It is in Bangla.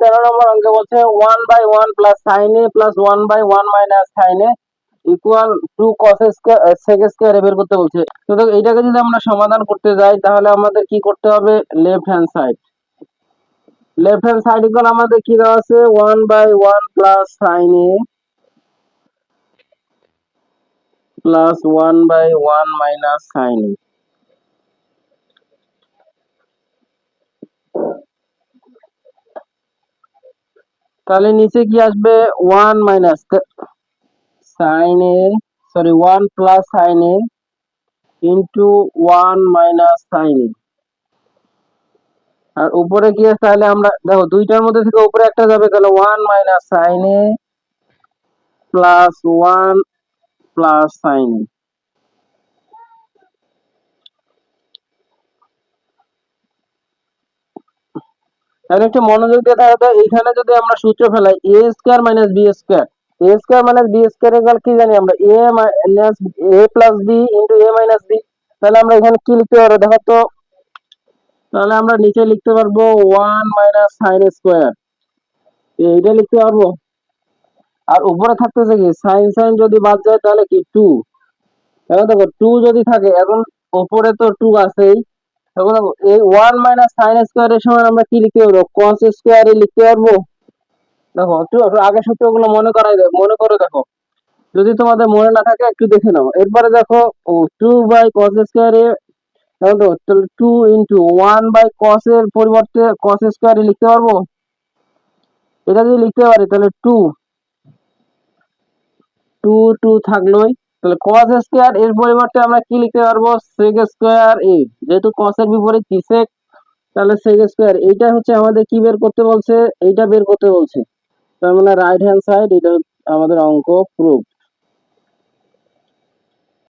তেরো নম্বর অঙ্কে বলছে one by one plus sine A plus one by one minus sine A equal to cosec square বের করতে বলছে। তো দেখো, এইটাকে যদি আমরা সমাধান করতে যাই, তাহলে আমাদের কি করতে হবে? Left hand side left hand side equal আমাদের কি দেওয়া আছে? One by one plus sine A plus one by one minus sine A তাহলে নিচে কি আসবে? One minus sine A sorry one plus sine A into one minus sine A আর উপরে কি আছে? তাহলে আমরা, দেখো, দুইটার মধ্যে থেকে উপরে একটা যাবে, তাহলে one minus sine A plus one plus sine A তাহলে একটু মনোযোগ দিয়ে দেখো তো এখানে যদি আমরা সূত্র ফেলাই A square minus B square A square minus B square এর কি জানি আমরা? A minus A plus B into A minus B তাহলে আমরা এখানে কি লিখতে পারব? দেখো তো, তাহলে আমরা নিচে লিখতে পারব ওয়ান মাইনাস সাইন স্কোয়ার এইটা লিখতে পারব। আর উপরে থাকতেছে কি? সাইন সাইন যদি বাদ যায় তাহলে কি? টু এখন দেখো টু যদি থাকে, এখন উপরে তো টু আছেই। ওয়ান মাইনাস সাইন স্কোয়ারের সময় আমরা কি লিখতে পারব? কস স্কোয়ারে লিখতে পারব? আগে সূত্রগুলো যদি তোমাদের মনে না থাকে, একটু দেখে নাও। এরপরে দেখো টু বাই কস স্কোয়ারে two into one by cos এর পরিবর্তে কস স্কোয়ারে লিখতে পারব? এটা যদি লিখতে পারি, তাহলে টু টু টু থাকলোই। তাহলে cos স্কোয়ার এর পরিবর্তে আমরা কি লিখতে পারব? sec স্কোয়ার এ যেহেতু cos এর বিপরীত কি sec? তাহলে sec স্কোয়ার এইটা হচ্ছে আমাদের কি বের করতে বলছে? এইটা বের করতে বলছে। তার মানে রাইট হ্যান্ড সাইড এটা আমাদের অঙ্ক প্রুফ